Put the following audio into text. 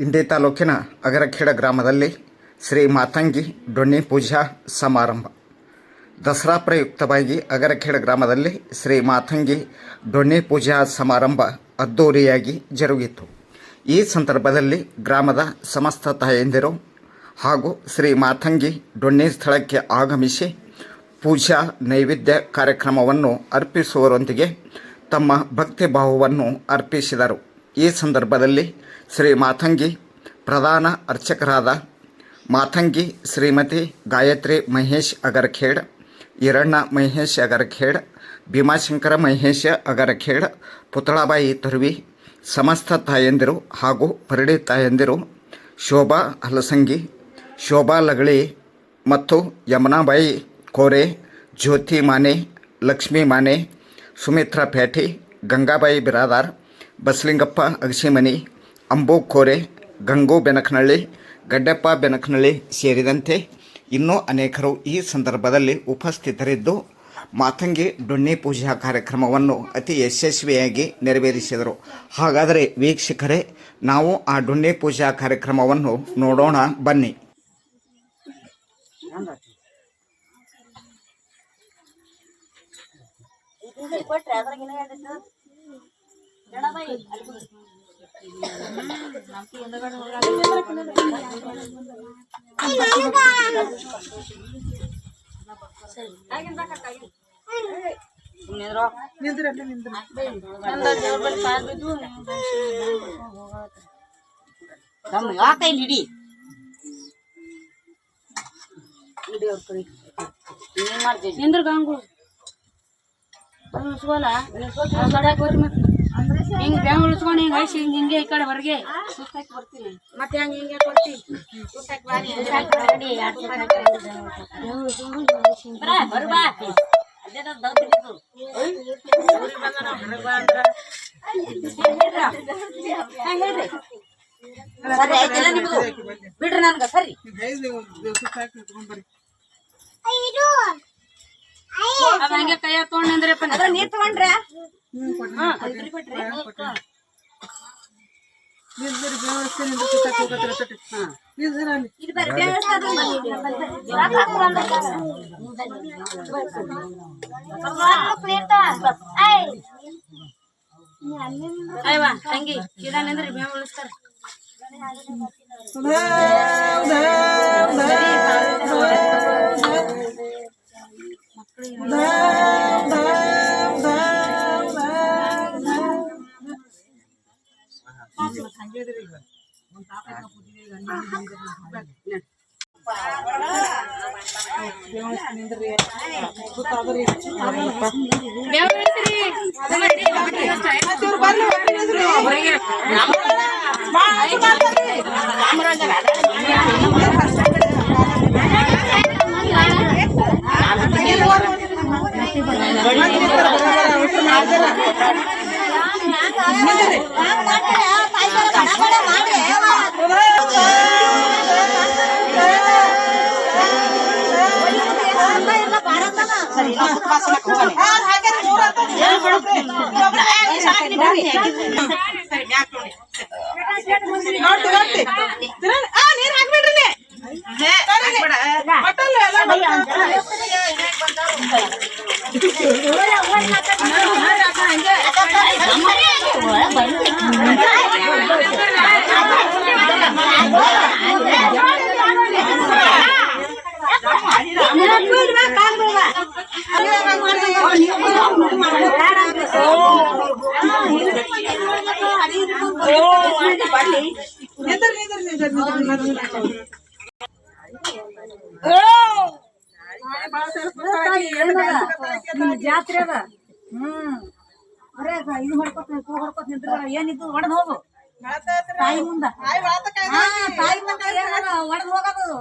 ಇಂಡಿ ತಾಲೂಕಿನ ಅಗರಖೇಡ ಗ್ರಾಮದಲ್ಲಿ ಶ್ರೀ ಮಾತಂಗಿ ಡೊಣ್ಣಿ ಪೂಜಾ ಸಮಾರಂಭ. ದಸರಾ ಪ್ರಯುಕ್ತವಾಗಿ ಅಗರಖೇಡ ಗ್ರಾಮದಲ್ಲಿ ಶ್ರೀ ಮಾತಂಗಿ ಡೊಣ್ಣಿ ಪೂಜಾ ಸಮಾರಂಭ ಅದ್ದೂರಿಯಾಗಿ ಜರುಗಿತು. ಈ ಸಂದರ್ಭದಲ್ಲಿ ಗ್ರಾಮದ ಸಮಸ್ತ ತಾಯಂದಿರು ಹಾಗೂ ಶ್ರೀ ಮಾತಂಗಿ ಡೊಣ್ಣಿ ಸ್ಥಳಕ್ಕೆ ಆಗಮಿಸಿ ಪೂಜಾ ನೈವೇದ್ಯ ಕಾರ್ಯಕ್ರಮವನ್ನು ಅರ್ಪಿಸುವರೊಂದಿಗೆ ತಮ್ಮ ಭಕ್ತಿ ಭಾವವನ್ನು ಅರ್ಪಿಸಿದರು. ಈ ಸಂದರ್ಭದಲ್ಲಿ ಶ್ರೀ ಮಾತಂಗಿ ಪ್ರಧಾನ ಅರ್ಚಕರಾದ ಮಾತಂಗಿ ಶ್ರೀಮತಿ ಗಾಯತ್ರಿ ಮಹೇಶ್ ಅಗರಖೇಡ್, ಈರಣ್ಣ ಮಹೇಶ್ ಅಗರಖೇಡ್, ಭೀಮಾಶಂಕರ ಮಹೇಶ ಅಗರಖೇಡ್ ಪುತಳಾಬಾಯಿ ತರ್ವಿ, ಸಮಸ್ತ ತಾಯಂದಿರು ಹಾಗೂ ಪರಡಿ ತಾಯಂದಿರು ಶೋಭಾ ಹಲಸಂಗಿ, ಶೋಭಾ ಲಗಳಿ ಮತ್ತು ಯಮುನಾಬಾಯಿ ಕೋರೆ, ಜ್ಯೋತಿ ಮಾನೆ, ಲಕ್ಷ್ಮೀ ಮಾನೆ, ಸುಮಿತ್ರಾ ಪ್ಯಾಟಿ ಗಂಗಾಬಾಯಿ ಬಿರಾದಾರ್ ಬಸಲಿಂಗಪ್ಪ, ಅಗಸಿಮನಿ ಅಂಬು ಕೋರೆ ಬೆನಕನಳ್ಳಿ, ಗಡ್ಡಪ್ಪ ಬೆನಕನಳ್ಳಿ ಸೇರಿದಂತೆ ಇನ್ನೂ ಅನೇಕರು ಈ ಸಂದರ್ಭದಲ್ಲಿ ಉಪಸ್ಥಿತರಿದ್ದು, ಮಾತಂಗಿ ಡೊಣ್ಣಿ ಪೂಜಾ ಕಾರ್ಯಕ್ರಮವನ್ನು ಅತಿ ಯಶಸ್ವಿಯಾಗಿ ನೆರವೇರಿಸಿದರು. ಹಾಗಾದರೆ ವೀಕ್ಷಕರೇ, ನಾವು ಆ ಡೊಣ್ಣಿ ಪೂಜಾ ಕಾರ್ಯಕ್ರಮವನ್ನು ನೋಡೋಣ, ಬನ್ನಿ. ಅದ್ರಾಗಿನ ಹೇಳಿದ್ದು ಗಣಬಾಯಿ ನಮ್ಗೆ ಹಿಂದಗಡೆ ಹಿಡಿ ಹಿಡಿ ಅವ್ರ ಕೈ ಏನ್ ಮಾಡ್ತೀವಿ ನಿಂದ್ರ ಗಂಗು ಉಳಿಸ್ಕೋಲ್ಲ ಹಿಂಗ್ ಬ್ಯಾಂಗ್ ಉಳಿಸ್ಕೊಂಡು ಹಿಂಗ್ ಐಸಿ ಹಿಂಗ್ ಹಿಂಗೆ ಈ ಕಡೆ ಹೊರಗೆ. ಸುತ್ತಾಕಿ ಬರ್ತೀನಿ ಮತ್ತೆ ಹಂಗ ಹಿಂಗೆ ಕೊಡ್ತೀನಿ ಸುತ್ತಾಕಿ ಬಾರಿ ಬರು ಬಾ. ಅದೇನೋ ದೌತಿದ್ದು ಊರಿಗೆ ಬಂದ ಹೊರಗೆ ಬಾ ಅಂದ್ರ ಹೆಂಗ್ ಹೇಳ್ರಿ ಸರಿ ಆಯ್ತಿಲ್ಲ ನಿಮ್ದು. ಬಿಡ್ರಿ ನನ್ಗ ಸರಿ. ಹಂಗೆ ಕೈ ತಗೊಂಡ್ ನಿಂದ್ರಪ್ಪ ಅದ್ರ ನೀರ್ ತಗೊಂಡ್ರ? ಹಾ ಇದ್ರಿ ಬಿಟ್ರಿ ಇದು ಬರ್ರಿ ಬೇಡ ಅಯ್ಯವ್ವ ತಂಗಿ ಸೀದಾ ನಿಂದ್ರಿ ಬೇಗ ಜಾತ್ರೆ ಅದ ಹ್ಮ್ ಬರೇ ಇದು ಹೊಡ್ಕೊತ ಹೊಡ್ಕೊತ ನಿಂತ್ರ ಏನಿದ್ದು ಒಡದ್ ಹೋಗು ತಾಯಿ ಮುಂದ ತಾಯಿ ಮುಂದ ಒಡದ್ ಹೋಗೋದು.